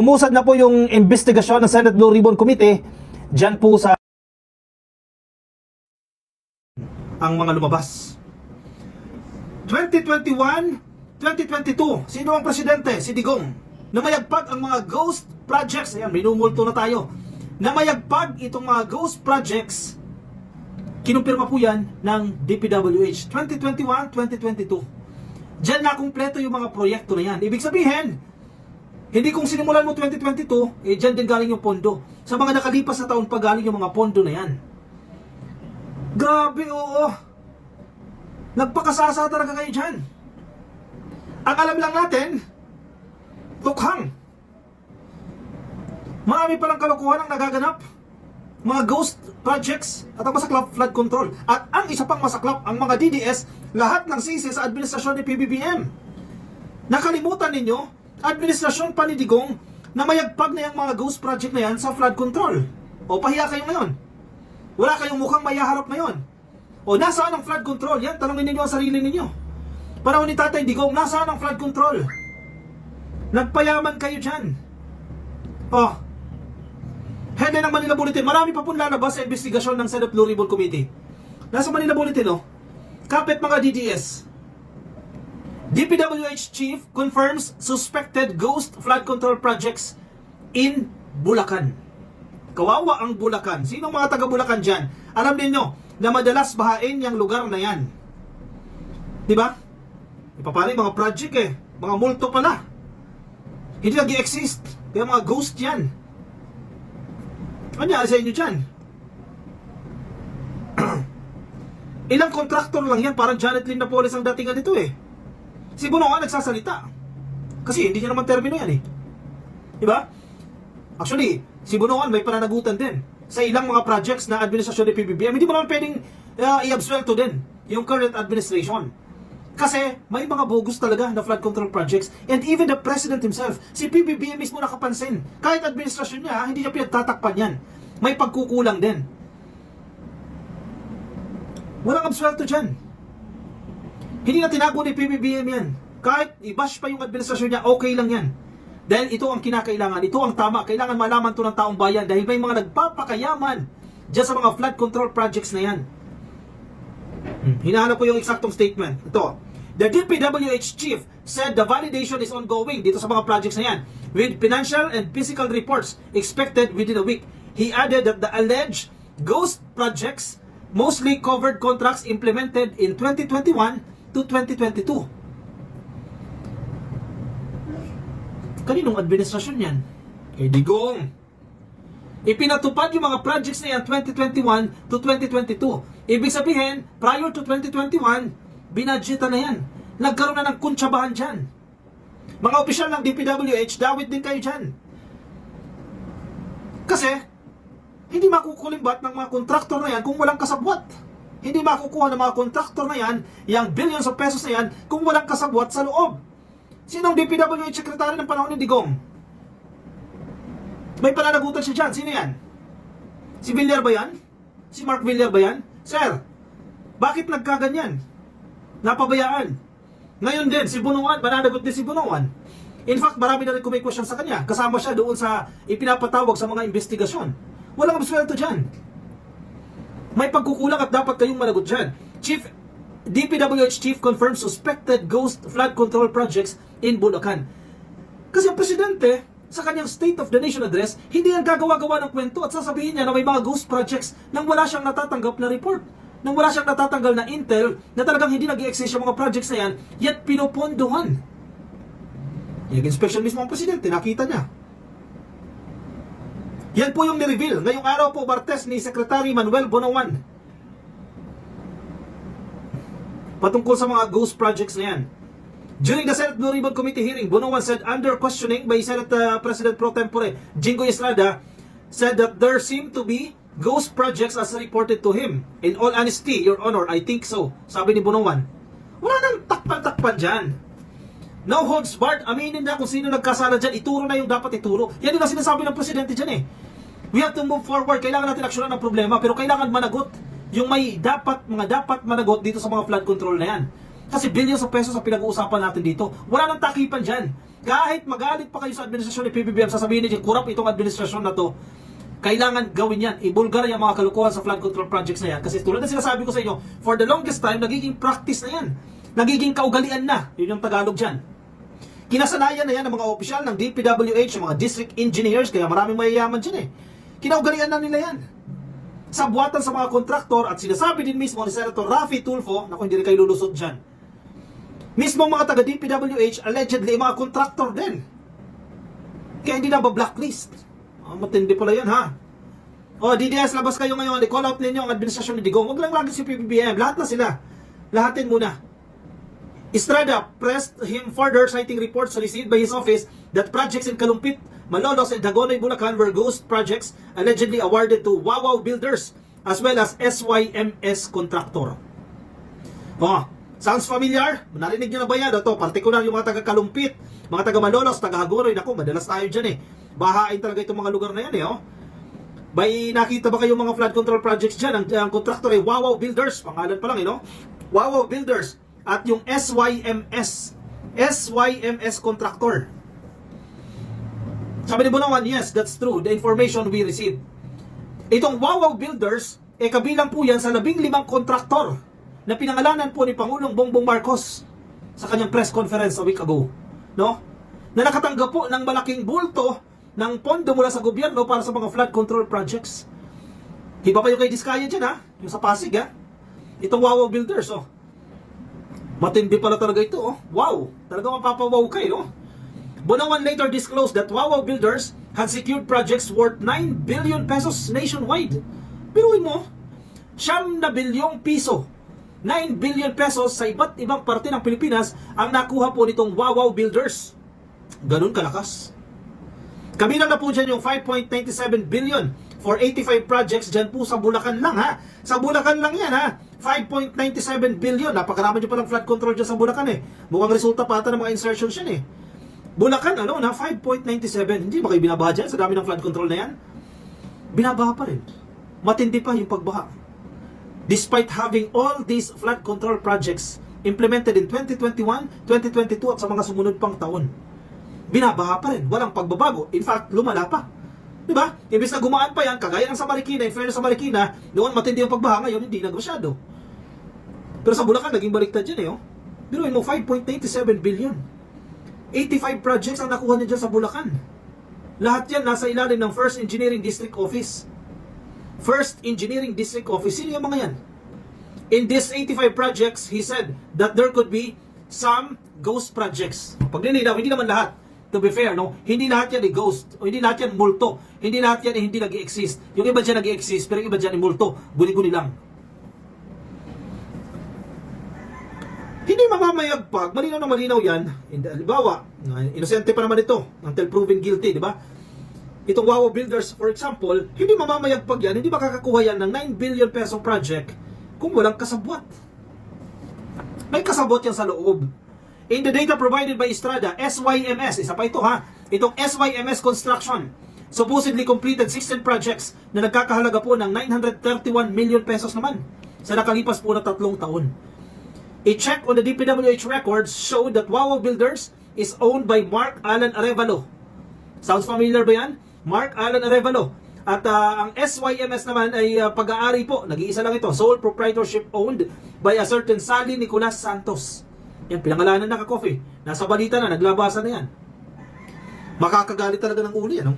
umusad na po yung investigasyon ng Senate Blue Ribbon Committee dyan po sa ang mga lumabas. 2021, 2022, sino ang presidente? Si Digong. Namayagpag ang mga ghost projects. Ayan, minumulto na tayo. Namayagpag itong mga ghost projects. Kinumpirma po yan ng DPWH. 2021, 2022. Diyan na kumpleto yung mga proyekto na yan. Ibig sabihin, hindi kung sinimulan mo 2022, eh dyan din galing yung pondo. Sa mga nakalipas na taon pa galing yung mga pondo na yan. Grabe, oo. Nagpakasasa talaga kayo dyan. Ang alam lang natin, tukhang. Marami palang kalokohan ang nagaganap. Mga ghost projects at ang masaklap flood control. At ang isa pang masaklap, ang mga DDS, lahat ng sisi sa administrasyon ni PBBM. Nakalimutan ninyo, administrasyon pa ni Digong na mayagpag na yung mga ghost project na yan sa flood control. O pahiya kayo ngayon. Wala kayong mukhang mayaharap ngayon. O nasaan ang flood control? Yan, tanongin ninyo ang sarili ninyo. Panahon ni Tatay Digong, nasaan ang flood control? Nagpayaman kayo dyan. Oh, headline ng Manila Bulletin, marami pa pong lalabas sa investigasyon ng Senate Blue Ribbon Committee. Nasa Manila Bulletin, oh, kapit mga DDS. DPWH Chief confirms suspected ghost flood control projects in Bulacan. Kawawa ang Bulacan. Sino mga taga Bulacan dyan? Alam niyo na madalas bahain yung lugar na yan. Di ba? Ipapali mga project eh. Mga multo pala. Hindi nag exist Kaya mga ghost yan. Ano sa inyo dyan? Ilang kontraktor lang yan, parang Janet Lim Napoles ang datingan nito eh. Si Bunonga nagsasalita. Kasi hindi niya naman termino yan eh. Diba? Actually, si Bunongan may pananagutan din sa ilang mga projects na administrasyon ni PBBM. Hindi mo naman pwedeng uh, i-absuelto din yung current administration. Kasi may mga bogus talaga na flood control projects and even the president himself, si PBBM mismo nakapansin. Kahit administrasyon niya, hindi niya pinagtatakpan yan. May pagkukulang din. Walang absuelto dyan. Hindi na tinago ni PBBM yan. Kahit i-bash pa yung administrasyon niya, okay lang yan. Dahil ito ang kinakailangan, ito ang tama. Kailangan malaman to ng taong bayan dahil may mga nagpapakayaman dyan sa mga flood control projects na yan. Hmm. Hinahanap ko yung eksaktong statement. Ito. The DPWH chief said the validation is ongoing dito sa mga projects na yan with financial and physical reports expected within a week. He added that the alleged ghost projects mostly covered contracts implemented in 2021 to 2022. Kaninong administrasyon yan? Kay Digong. Ipinatupad yung mga projects na yan 2021 to 2022. Ibig sabihin, prior to 2021, binadgetan na yan. Nagkaroon na ng kuntsabahan dyan. Mga opisyal ng DPWH, dawit din kayo dyan. Kasi, hindi makukulimbat ng mga kontraktor na yan kung walang kasabwat. Hindi makukuha ng mga kontraktor na yan, yung billions of pesos na yan, kung walang kasabwat sa loob. Sinong DPWH secretary ng panahon ni Digong? May pananagutan siya dyan. Sino yan? Si Villar ba yan? Si Mark Villar ba yan? Sir, bakit nagkaganyan? Napabayaan. Ngayon din, si Bunuan, mananagot din si Bunuan. In fact, marami na rin question sa kanya. Kasama siya doon sa ipinapatawag sa mga investigasyon. Walang absuelto dyan. May pagkukulang at dapat kayong managot dyan. Chief DPWH Chief confirms suspected ghost flood control projects in Bulacan. Kasi ang presidente, sa kanyang State of the Nation address, hindi yan gagawa-gawa ng kwento at sasabihin niya na may mga ghost projects nang wala siyang natatanggap na report. Nang wala siyang natatanggal na intel na talagang hindi nag exist yung mga projects na yan, yet pinopondohan. Naging special mismo ang presidente, nakita niya. Yan po yung ni-reveal. Ngayong araw po, Martes ni Secretary Manuel Bonawan. Patungkol sa mga ghost projects na yan. During the Senate Blue Committee hearing, Bonawan said under questioning by Senate uh, President Pro Tempore Jingo Estrada said that there seem to be ghost projects as reported to him. In all honesty, Your Honor, I think so. Sabi ni Bonawan. Wala nang takpan-takpan dyan. No holds barred. Aminin na kung sino nagkasala dyan. Ituro na yung dapat ituro. Yan ang sinasabi ng presidente dyan eh. We have to move forward. Kailangan natin aksyonan ng problema. Pero kailangan managot yung may dapat, mga dapat managot dito sa mga flood control na yan. Kasi billions of pesos ang pinag-uusapan natin dito. Wala nang takipan dyan. Kahit magalit pa kayo sa administrasyon ni PBBM, sasabihin niyo, kurap itong administrasyon na to, kailangan gawin yan. Ibulgar yung mga kalukuhan sa flood control projects na yan. Kasi tulad na sinasabi ko sa inyo, for the longest time, nagiging practice na yan. Nagiging kaugalian na. Yun yung Tagalog dyan. Kinasanayan na yan ng mga opisyal ng DPWH, mga district engineers, kaya maraming mayayaman dyan eh. Kinaugalian na nila yan. Sa buwatan sa mga kontraktor at sinasabi din mismo ni Senator Rafi Tulfo, naku hindi rin kayo lulusot dyan. Mismo mga taga DPWH, allegedly mga kontraktor din. Kaya hindi na ba blacklist? Oh, matindi pala yan ha. O, DDS, labas kayo ngayon. I-call out ninyo ang administrasyon ni Digong. Huwag lang lagi si PBBM. Lahat na sila. Lahatin muna. Estrada pressed him further citing reports received by his office that projects in Kalumpit, Malolos, and Dagonoy, Bulacan were ghost projects allegedly awarded to Wawaw Builders as well as SYMS contractor. Oh, sounds familiar? Narinig nyo na ba yan? Ito, partikular yung mga taga Kalumpit, mga taga Malolos, taga Hagonoy. Naku, madalas tayo dyan eh. Bahain talaga itong mga lugar na yan eh. Oh. May nakita ba kayong mga flood control projects dyan? Ang, ang contractor ay Wawaw Builders. Pangalan pa lang eh, no? Wawaw Builders. At yung SYMS. SYMS contractor. Sabi ni Bunawan, yes, that's true. The information we received. Itong Wawaw Builders, eh kabilang po yan sa labing limang kontraktor na pinangalanan po ni Pangulong Bongbong Marcos sa kanyang press conference a week ago. No? Na nakatanggap po ng malaking bulto ng pondo mula sa gobyerno para sa mga flood control projects. Iba pa yung kay Diskaya dyan ha, yung sa Pasig ha. Itong Wawaw Builders oh. Matindi pala talaga ito oh. Wow, talaga mapapawaw kayo no? Bunawan later disclosed that Wawaw Builders had secured projects worth 9 billion pesos nationwide. Biruin mo, siyam na bilyong piso 9 billion pesos sa iba't ibang parte ng Pilipinas ang nakuha po nitong Wawaw Builders. Ganun kalakas. Kabilang na po dyan yung 5.97 billion for 85 projects dyan po sa Bulacan lang ha. Sa Bulacan lang yan ha. 5.97 billion. Napakarami nyo palang flood control dyan sa Bulacan eh. Mukhang resulta pa ata ng mga insertions yan eh. Bulacan ano na 5.97. Hindi ba kayo binabaha dyan sa dami ng flood control na yan? Binabaha pa rin. Matindi pa yung pagbaha. Despite having all these flood control projects implemented in 2021, 2022 at sa mga sumunod pang taon binabaha pa rin. Walang pagbabago. In fact, lumala pa. Di ba? Imbis na gumaan pa yan, kagaya ng sa Marikina, in sa Marikina, noon matindi yung pagbaha, ngayon hindi na masyado. Pero sa Bulacan, naging baliktad yan eh. Oh. Biruin mo, 5.87 billion. 85 projects ang nakuha niya dyan sa Bulacan. Lahat yan nasa ilalim ng First Engineering District Office. First Engineering District Office. Sino yung mga yan? In these 85 projects, he said that there could be some ghost projects. Pag nilinaw, hindi naman lahat. To be fair, no? Hindi lahat yan ay ghost. O hindi lahat yan multo. Hindi lahat yan ay hindi nag exist Yung iba dyan nag exist pero yung iba dyan ay multo. Guni-guni lang. Hindi mamamayagpag, malinaw na malinaw yan. Hindi, halimbawa, inosente pa naman ito until proven guilty, di ba? Itong Wawa Builders, for example, hindi mamamayagpag yan, hindi makakakuha yan ng 9 billion peso project kung walang kasabwat. May kasabot yan sa loob. In the data provided by Estrada, SYMS, isa pa ito ha, itong SYMS Construction, supposedly completed 16 projects na nagkakahalaga po ng 931 million pesos naman sa nakalipas po na tatlong taon. A check on the DPWH records showed that Wawa Builders is owned by Mark Alan Arevalo. Sounds familiar ba yan? Mark Alan Arevalo. At ah, ang SYMS naman ay ah, pag-aari po, nag-iisa lang ito, sole proprietorship owned by a certain Sally Nicolas Santos. Yan, pinangalanan na ka-coffee. Nasa balita na, naglabasan na yan. Makakagalit talaga ng uli, ano?